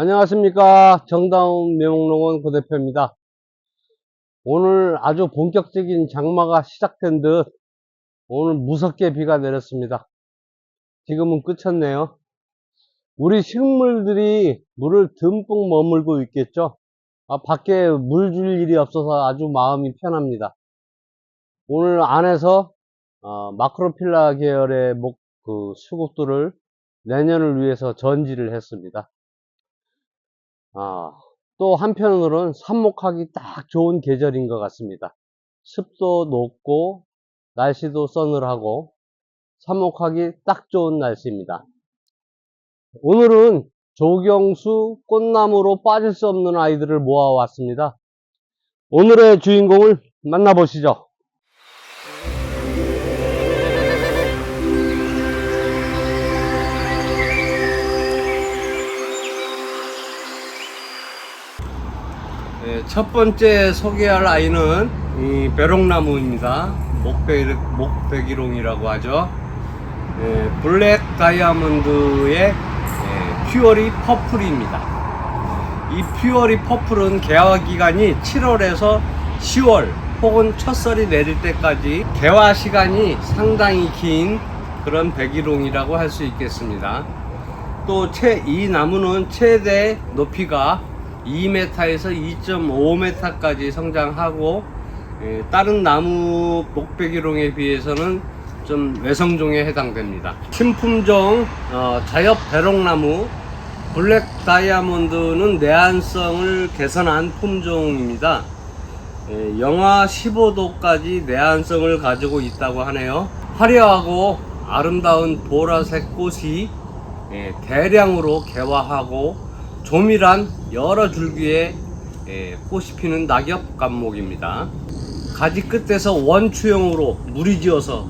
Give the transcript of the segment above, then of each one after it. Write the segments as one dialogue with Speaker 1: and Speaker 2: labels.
Speaker 1: 안녕하십니까. 정다운 묘목농원 고대표입니다. 오늘 아주 본격적인 장마가 시작된 듯 오늘 무섭게 비가 내렸습니다. 지금은 끝쳤네요. 우리 식물들이 물을 듬뿍 머물고 있겠죠. 아, 밖에 물 줄 일이 없어서 아주 마음이 편합니다. 오늘 안에서 어, 마크로필라 계열의 목, 그 수국들을 내년을 위해서 전지를 했습니다. 아, 또 한편으로는 삽목하기 딱 좋은 계절인 것 같습니다. 습도 높고 날씨도 서늘하고 삽목하기 딱 좋은 날씨입니다. 오늘은 조경수 꽃나무로 빠질 수 없는 아이들을 모아왔습니다. 오늘의 주인공을 만나보시죠. 첫 번째 소개할 아이는 이 배롱나무입니다. 목배, 목배기롱이라고 하죠. 예, 블랙 다이아몬드의 예, 퓨어리 퍼플입니다. 이 퓨어리 퍼플은 개화 기간이 7월에서 10월 혹은 첫설이 내릴 때까지 개화 시간이 상당히 긴 그런 배기롱이라고 할 수 있겠습니다. 또이 나무는 최대 높이가 2m에서 2.5m까지 성장하고 예, 다른 나무 목배기롱에 비해서는 좀 외성종에 해당됩니다. 신품종 어, 자엽 배롱나무 블랙 다이아몬드는 내한성을 개선한 품종입니다. 예, 영하 15도까지 내한성을 가지고 있다고 하네요. 화려하고 아름다운 보라색 꽃이 예, 대량으로 개화하고 조밀한 여러 줄기의 예, 꽃이 피는 낙엽 감목입니다. 가지 끝에서 원추형으로 물이 지어서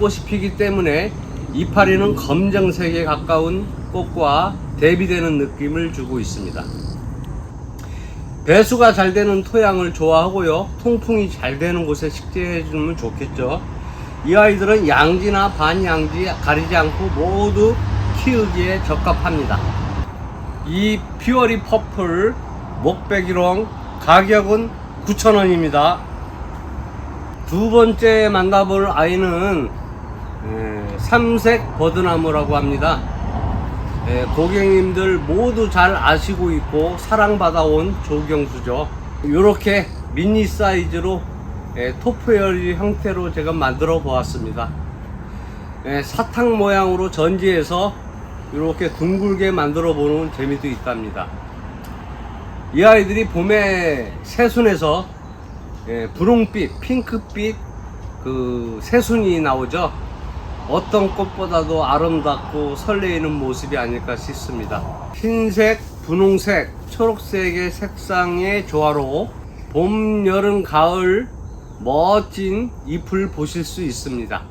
Speaker 1: 꽃이 피기 때문에 이파리는 검정색에 가까운 꽃과 대비되는 느낌을 주고 있습니다. 배수가 잘 되는 토양을 좋아하고요. 통풍이 잘 되는 곳에 식재해 주면 좋겠죠. 이 아이들은 양지나 반양지 가리지 않고 모두 키우기에 적합합니다. 이 퓨어리 퍼플 목배기롱 가격은 9,000원입니다. 두 번째 만나볼 아이는 에, 삼색 버드나무라고 합니다. 에, 고객님들 모두 잘 아시고 있고 사랑받아온 조경수죠. 이렇게 미니 사이즈로 에, 토프열 형태로 제가 만들어 보았습니다. 에, 사탕 모양으로 전지해서 이렇게 둥글게 만들어 보는 재미도 있답니다. 이 아이들이 봄에 새순에서 예, 분홍빛, 핑크빛 그 새순이 나오죠. 어떤 꽃보다도 아름답고 설레이는 모습이 아닐까 싶습니다. 흰색, 분홍색, 초록색의 색상의 조화로 봄, 여름, 가을 멋진 잎을 보실 수 있습니다.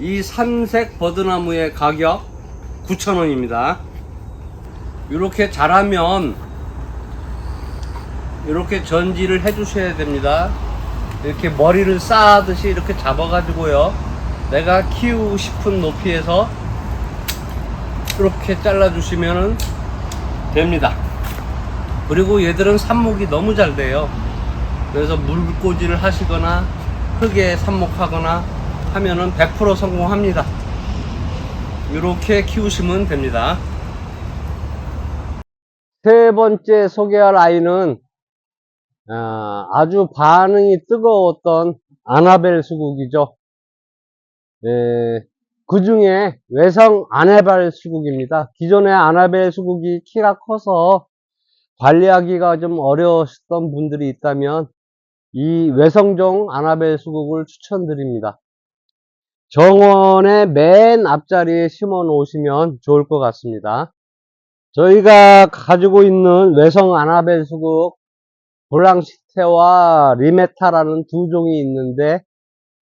Speaker 1: 이 삼색 버드나무의 가격 9,000원입니다. 이렇게 자라면 이렇게 전지를 해 주셔야 됩니다. 이렇게 머리를 쌓듯이 이렇게 잡아가지고요. 내가 키우고 싶은 높이에서 이렇게 잘라주시면 됩니다. 그리고 얘들은 삽목이 너무 잘 돼요. 그래서 물꽂이를 하시거나 흙에 삽목하거나 하면은 100% 성공합니다. 이렇게 키우시면 됩니다. 세 번째 소개할 아이는 아, 아주 반응이 뜨거웠던 아나벨 수국이죠. 그 중에 외성 아나벨 수국입니다. 기존의 아나벨 수국이 키가 커서 관리하기가 좀 어려웠던 분들이 있다면 이 외성종 아나벨 수국을 추천드립니다. 정원의 맨 앞자리에 심어 놓으시면 좋을 것 같습니다. 저희가 가지고 있는 외성 아나벨 수국 볼랑시테와 리메타라는 두 종이 있는데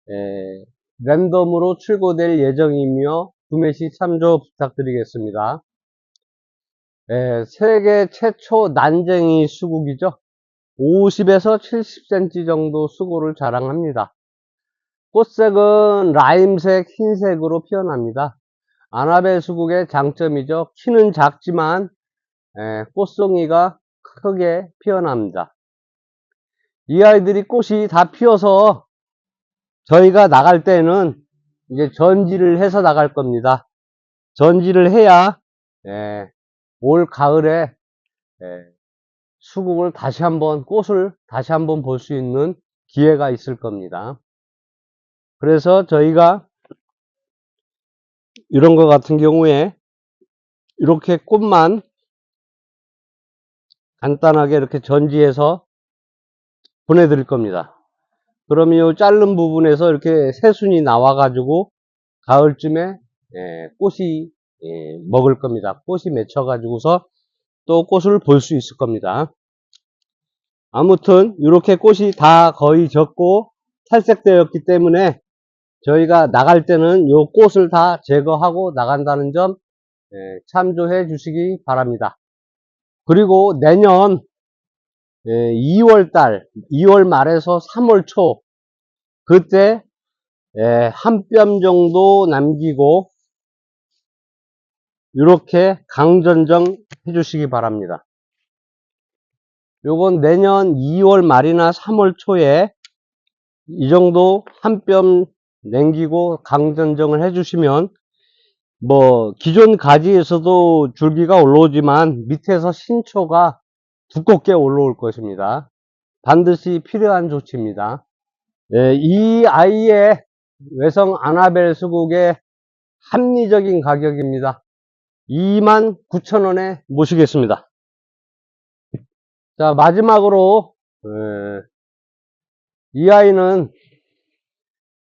Speaker 1: 에, 랜덤으로 출고될 예정이며 구매 시 참조 부탁드리겠습니다. 에, 세계 최초 난쟁이 수국이죠. 50에서 70cm 정도 수고를 자랑합니다. 꽃색은 라임색, 흰색으로 피어납니다. 아나벨 수국의 장점이죠. 키는 작지만 예, 꽃송이가 크게 피어납니다. 이 아이들이 꽃이 다 피어서 저희가 나갈 때는 이제 전지를 해서 나갈 겁니다. 전지를 해야 예, 올 가을에 예, 수국을 다시 한번 꽃을 다시 한번 볼 수 있는 기회가 있을 겁니다. 그래서 저희가 이런 것 같은 경우에 이렇게 꽃만 간단하게 이렇게 전지해서 보내드릴 겁니다. 그러면 이 자른 부분에서 이렇게 새순이 나와가지고 가을쯤에 예, 꽃이 예, 먹을 겁니다. 꽃이 맺혀가지고서 또 꽃을 볼 수 있을 겁니다. 아무튼 이렇게 꽃이 다 거의 졌고 탈색되었기 때문에 저희가 나갈 때는 이 꽃을 다 제거하고 나간다는 점 예, 참조해 주시기 바랍니다. 그리고 내년 2월 달, 2월 말에서 3월 초 그때 예, 한뼘 정도 남기고 이렇게 강전정 해주시기 바랍니다. 요건 내년 2월 말이나 3월 초에 이 정도 한 뼘 남기고 강전정을 해주시면 뭐 기존 가지에서도 줄기가 올라오지만 밑에서 신초가 두껍게 올라올 것입니다. 반드시 필요한 조치입니다. 예, 이 아이의 외성 아나벨 수국의 합리적인 가격입니다. 29,000원에 모시겠습니다. 자, 마지막으로, 예, 이 아이는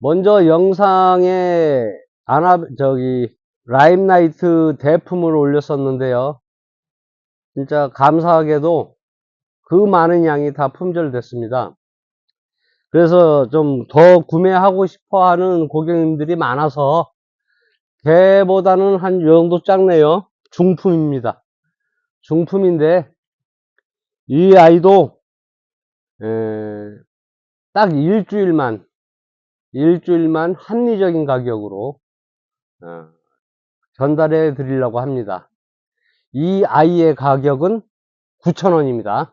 Speaker 1: 먼저 영상에 아나, 저기, 라임나이트 대품을 올렸었는데요. 진짜 감사하게도 그 많은 양이 다 품절됐습니다. 그래서 좀 더 구매하고 싶어 하는 고객님들이 많아서 개보다는 한요 정도 작네요. 중품입니다. 중품인데 이 아이도 에, 딱 일주일만 일주일만 합리적인 가격으로 어, 전달해 드리려고 합니다. 이 아이의 가격은 9,000원입니다.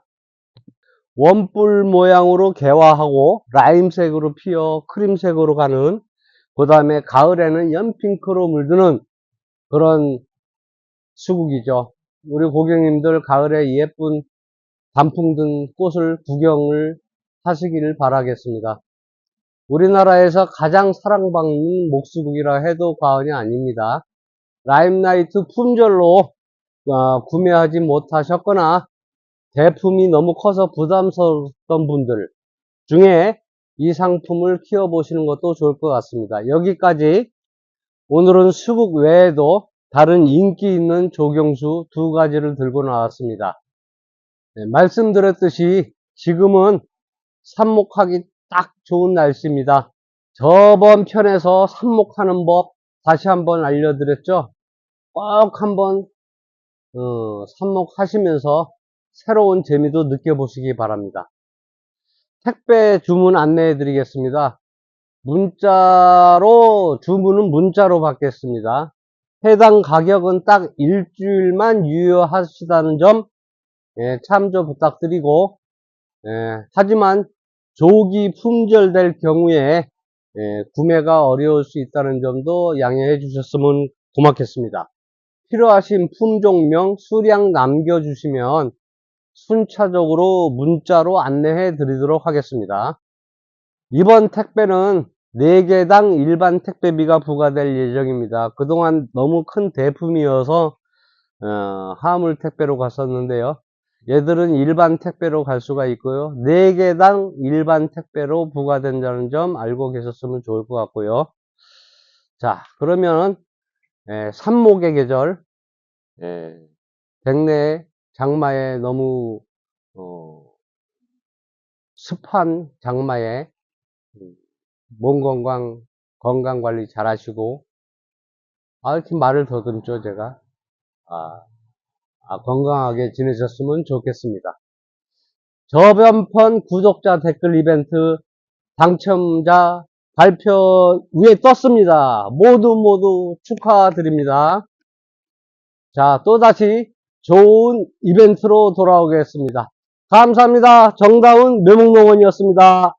Speaker 1: 원뿔 모양으로 개화하고 라임색으로 피어 크림색으로 가는 그 다음에 가을에는 연핑크로 물드는 그런 수국이죠. 우리 고객님들 가을에 예쁜 단풍 든 꽃을 구경을 하시기를 바라겠습니다. 우리나라에서 가장 사랑받는 목수국이라 해도 과언이 아닙니다. 라임나이트 품절로 어, 구매하지 못하셨거나 대품이 너무 커서 부담스러웠던 분들 중에 이 상품을 키워보시는 것도 좋을 것 같습니다. 여기까지 오늘은 수국 외에도 다른 인기 있는 조경수 두 가지를 들고 나왔습니다. 네, 말씀드렸듯이 지금은 삽목하기 딱 좋은 날씨입니다. 저번 편에서 삽목하는 법 다시 한번 알려드렸죠. 꼭 한번 어, 삽목하시면서 새로운 재미도 느껴보시기 바랍니다. 택배 주문 안내해 드리겠습니다. 문자로, 주문은 문자로 받겠습니다. 해당 가격은 딱 일주일만 유효하시다는 점 예, 참조 부탁드리고 예, 하지만 조기 품절될 경우에 예, 구매가 어려울 수 있다는 점도 양해해 주셨으면 고맙겠습니다. 필요하신 품종명, 수량 남겨주시면 순차적으로 문자로 안내해 드리도록 하겠습니다. 이번 택배는 4개당 일반 택배비가 부과될 예정입니다. 그동안 너무 큰 대품이어서 어, 화물 택배로 갔었는데요. 얘들은 일반 택배로 갈 수가 있고요. 4개당 일반 택배로 부과된다는 점 알고 계셨으면 좋을 것 같고요. 자, 그러면 에, 산목의 계절 에, 백내 장마에 너무 어, 습한 장마에 음, 몸 건강 건강 관리 잘 하시고 아 이렇게 말을 더듬죠 제가 아, 아, 건강하게 지내셨으면 좋겠습니다 저번 편 구독자 댓글 이벤트 당첨자 발표 위에 떴습니다 모두 모두 축하드립니다 자 또다시 좋은 이벤트로 돌아오겠습니다. 감사합니다. 정다운 묘목농원이었습니다.